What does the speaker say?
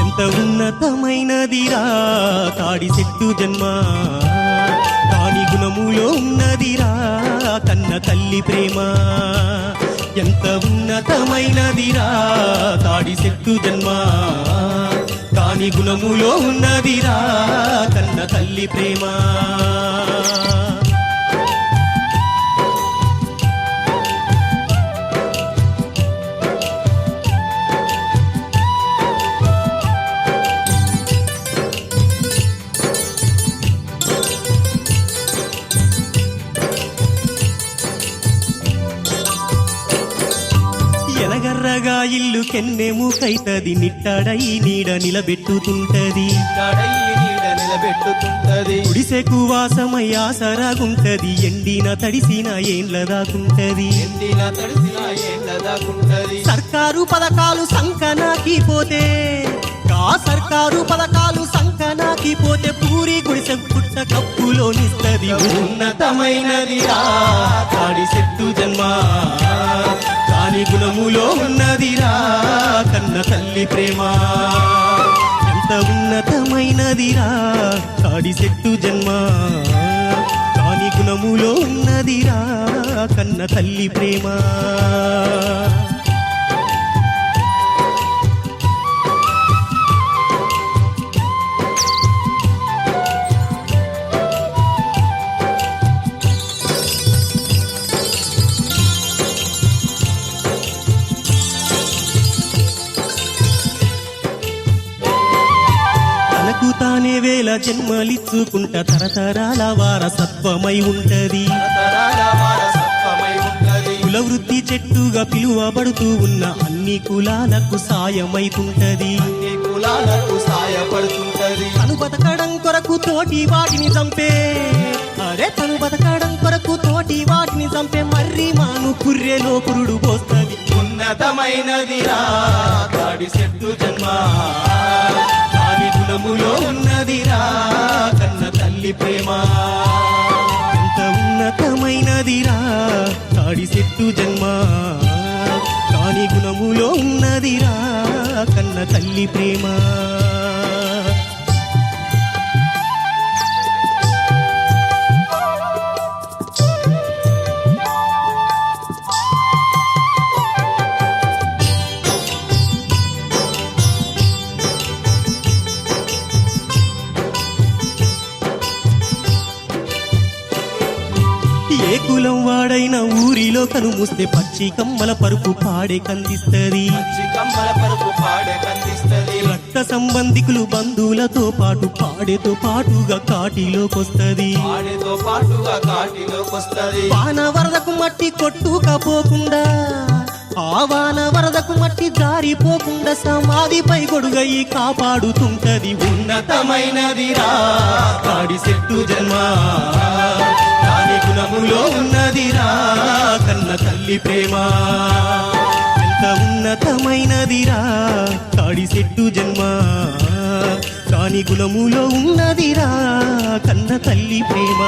ఎంత ఉన్నతమైనదిరా తాడి చెట్టు జన్మ. గుణములో ఉన్నదిరా కన్న తల్లి ప్రేమ. ఎంత ఉన్నతమైనదిరా తాడి చెట్టు జన్మ. కాని గుణములో ఉన్నదిరా కన్న తల్లి ప్రేమ. ఎనగర్రగా ఇల్లు కెన్నెము కైతది నిట్టడై నీడ నిలబెట్టుతుంటది కడయి నీడ నిలబెట్టుతుంటది గుడిసెకు వాసమై ఆసరాగుంటది ఎండిన తడిసిన ఏండ్ల దాకుంటది. సర్కారు పథకాలు సంకనాకి పోతే కా సర్కారు పథకాలు సంకనాకి పోతే పూరి గుడిసె పుట్ట కప్పులో నిస్తది. ఉన్నతమైనది కాడి చెట్టు జన్మ. కాని గుణములో ఉన్నదిరా కన్న తల్లి ప్రేమ. ఎంత ఉన్నతమైనదిరా కాడి చెట్టు జన్మ. కాని గుణములో ఉన్నదిరా కన్న తల్లి ప్రేమ. వేల జన్మలిచ్చుకుంట తరతరాల వారసత్వమై ఉంటది. తరతరాల వారసత్వమై ఉంటది. కుల వృత్తి చెట్టుగా పిలువబడుతూ ఉన్న అన్ని కులాలకు సాయమైతుంటది. కులాలకు సాయపడుతుంటది. తను బతకడం కొరకు తోటి వాటిని చంపే. అరే తను బతకడం కొరకు తోటి వాటిని చంపే మర్రి మాను కుర్రెలో పురుడు పోస్తది. ఉన్నతమైనదిరా కాడి చెట్టు జన్మ. కాని ఉన్నదిరా కన్న తల్లి ప్రేమ. ఎంత ఉన్నతమైనదిరా తాడి చెట్టు జన్మ. కాని గుణములో ఉన్నదిరా కన్న తల్లి ప్రేమ. ఏ కులం వాడైనా ఊరిలో కనుమూస్తే పచ్చి కమ్మల పరుపు పాడే కందిస్తది. రక్త సంబంధికులు బంధువులతో పాటు పాడేతో పాటుగా కాటిలోకొస్తది. వాన వరదకు మట్టి కొట్టుకపోకుండా ఆ వాన వరదకు మట్టి జారిపోకుండా సమాధిపై గొడుగయి కాపాడుతుంటది. ఉన్నతమైనదిరా కాడి చెట్టు జన్మ. కాని ఉన్నదిరా కన్న తల్లి ప్రేమ. ఎంత ఉన్నతమైనదిరా కాడి చెట్టు జన్మ. కాని గుణములో ఉన్నదిరా కన్న తల్లి ప్రేమ.